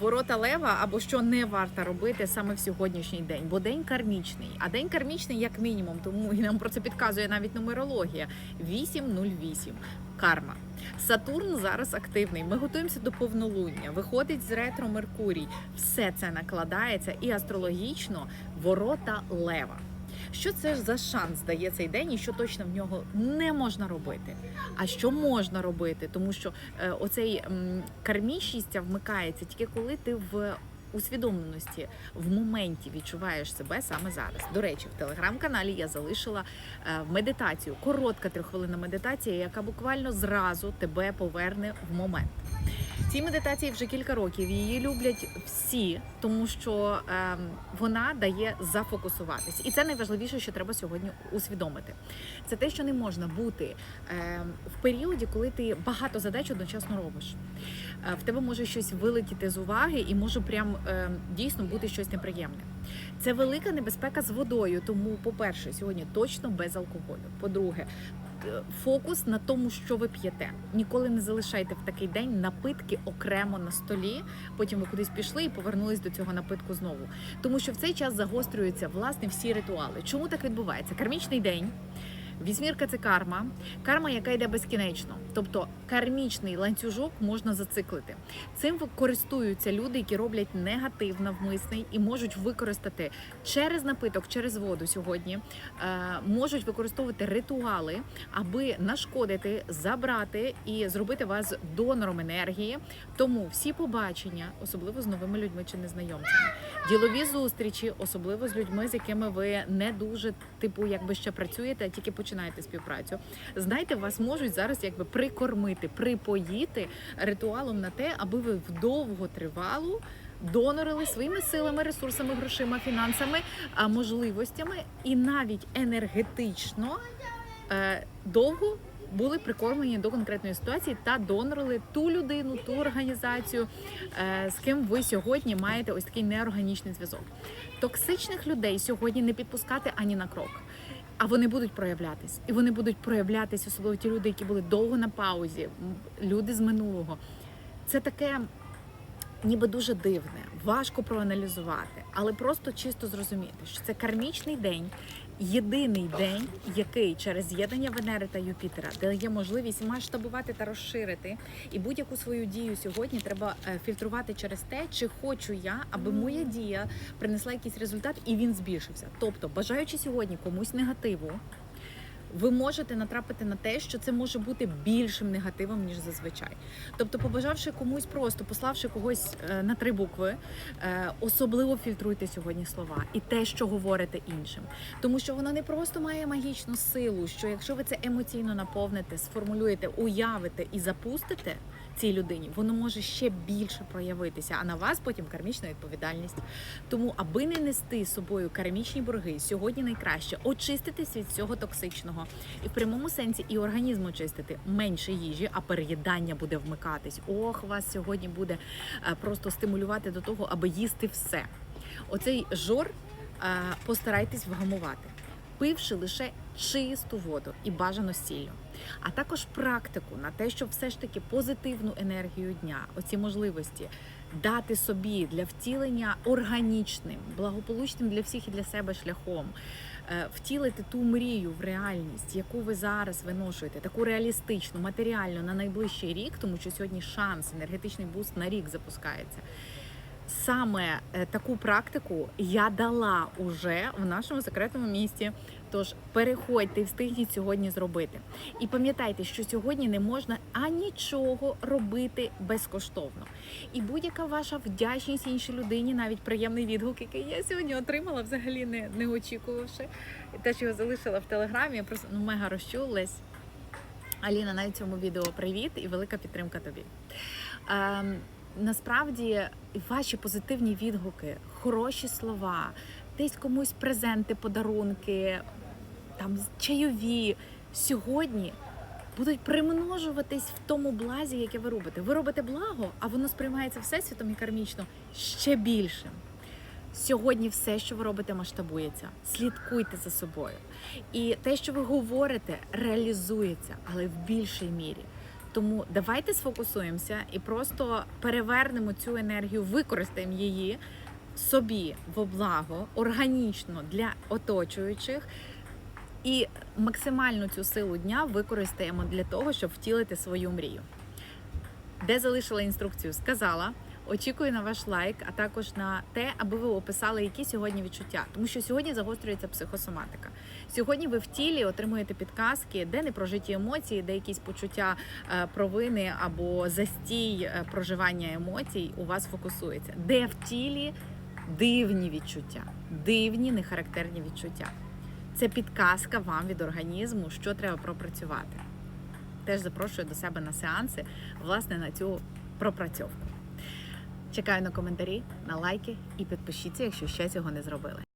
ворота лева або що не варто робити саме в сьогоднішній день, бо день кармічний. А день кармічний як мінімум, тому і нам про це підказує навіть нумерологія. 808. Карма. Сатурн зараз активний. Ми готуємося до повнолуння. Виходить з ретро Меркурій. Все це накладається і астрологічно ворота лева. Що це за шанс дає цей день, і що точно в нього не можна робити? А що можна робити? Тому що е, оцей кармічність вмикається тільки коли ти в усвідомленості в моменті відчуваєш себе саме зараз. До речі, в телеграм-каналі я залишила е, медитацію, коротка трьоххвилинна медитація, яка буквально зразу тебе поверне в момент. Ці медитації вже кілька років. Її люблять всі, тому що ем, вона дає зафокусуватись, і це найважливіше, що треба сьогодні усвідомити. Це те, що не можна бути ем, в періоді, коли ти багато задач одночасно робиш. Е, в тебе може щось вилетіти з уваги, і може прям ем, дійсно бути щось неприємне. Це велика небезпека з водою. Тому, по-перше, сьогодні точно без алкоголю. По-друге, е, фокус на тому, що ви п'єте. Ніколи не залишайте в такий день напитки окремо на столі. Потім ви кудись пішли і повернулись до цього напитку знову. Тому що в цей час загострюються власне всі ритуали. Чому так відбувається? Кармічний день. Вісьмірка це карма, карма, яка йде безкінечно. Тобто кармічний ланцюжок можна зациклити. Цим користуються люди, які роблять негатив навмисний і можуть використати через напиток, через воду сьогодні, е, можуть використовувати ритуали, аби нашкодити, забрати і зробити вас донором енергії. Тому всі побачення, особливо з новими людьми чи незнайомцями, ділові зустрічі, особливо з людьми, з якими ви не дуже типу, якби ще працюєте, а тільки починаєте співпрацю. Знайте, вас можуть зараз якби прикормити, припоїти ритуалом на те, аби ви вдовго тривалу донорили своїми силами, ресурсами, грошима, фінансами, можливостями і навіть енергетично е, довго. Були прикормлені до конкретної ситуації та донорили ту людину, ту організацію, е, з ким ви сьогодні маєте ось такий неорганічний зв'язок. Токсичних людей сьогодні не підпускати ані на крок. А вони будуть проявлятись, і вони будуть проявлятись, особливо ті люди, які були довго на паузі, люди з минулого. Це таке ніби дуже дивне, важко проаналізувати, але просто чисто зрозуміти, що це кармічний день, єдиний день, який через з'єднання Венери та Юпітера дає можливість масштабувати та розширити. І будь-яку свою дію сьогодні треба е, фільтрувати через те, чи хочу я, аби моя дія принесла якийсь результат і він збільшився. Тобто, бажаючи сьогодні комусь негативу. Ви можете натрапити на те, що це може бути більшим негативом ніж зазвичай. Тобто, побажавши комусь просто, пославши когось е, на три букви, е, особливо фільтруйте сьогодні слова і те, що говорите іншим, тому що воно не просто має магічну силу. Що якщо ви це емоційно наповните, сформулюєте, уявите і запустите цій людині, воно може ще більше проявитися. А на вас потім кармічна відповідальність. Тому, аби не нести з собою кармічні борги, сьогодні найкраще очиститись від всього токсичного і в прямому сенсі і організм очистити менше їжі, а переїдання буде вмикатись. Ох, вас сьогодні буде е, просто стимулювати до того, аби їсти все. Оцей жор е, постарайтесь вгамувати. Пивши лише чисту воду і бажано сіллю, а також практику на те, щоб все ж таки позитивну енергію дня, оці можливості дати собі для втілення органічним, благополучним для всіх і для себе шляхом, е, втілити ту мрію в реальність, яку ви зараз виношуєте, таку реалістичну, матеріальну на найближчий рік, тому що сьогодні шанс, енергетичний буст на рік запускається. Саме е, таку практику я дала уже в нашому секретному місті. Тож переходьте і встигніть сьогодні зробити. І пам'ятайте, що сьогодні не можна анічого робити безкоштовно. І будь-яка ваша вдячність іншій людині, навіть приємний відгук, який я сьогодні отримала, взагалі не, не очікувавши. Теж його залишила в телеграмі. Я просто ну мега розчулась. Аліна, навіть цьому відео привіт і велика підтримка тобі. Ем, насправді ваші позитивні відгуки, хороші слова, десь комусь презенти, подарунки, там чайові сьогодні будуть примножуватись в тому блазі, яке ви робите. Ви робите благо, а воно сприймається всесвітом і кармічно ще більшим. Сьогодні все, що ви робите, масштабується. Слідкуйте за собою. І те, що ви говорите, реалізується, але в більшій мірі. Тому давайте сфокусуємося і просто перевернемо цю енергію, використаємо її собі в благо, органічно для оточуючих. І максимальну цю силу дня використаємо для того, щоб втілити свою мрію. Де залишила інструкцію, сказала. Очікую на ваш лайк, а також на те, аби ви описали, які сьогодні відчуття. Тому що сьогодні загострюється психосоматика. Сьогодні ви в тілі отримуєте підказки, де не прожиті емоції, де якісь почуття е, провини або застій е, проживання емоцій у вас фокусується. Де в тілі дивні відчуття, дивні нехарактерні відчуття. Це підказка вам від організму, що треба пропрацювати. Теж запрошую до себе на сеанси, власне, на цю пропрацьовку. Чекаю на коментарі, на лайки і підпишіться, якщо ще цього не зробили.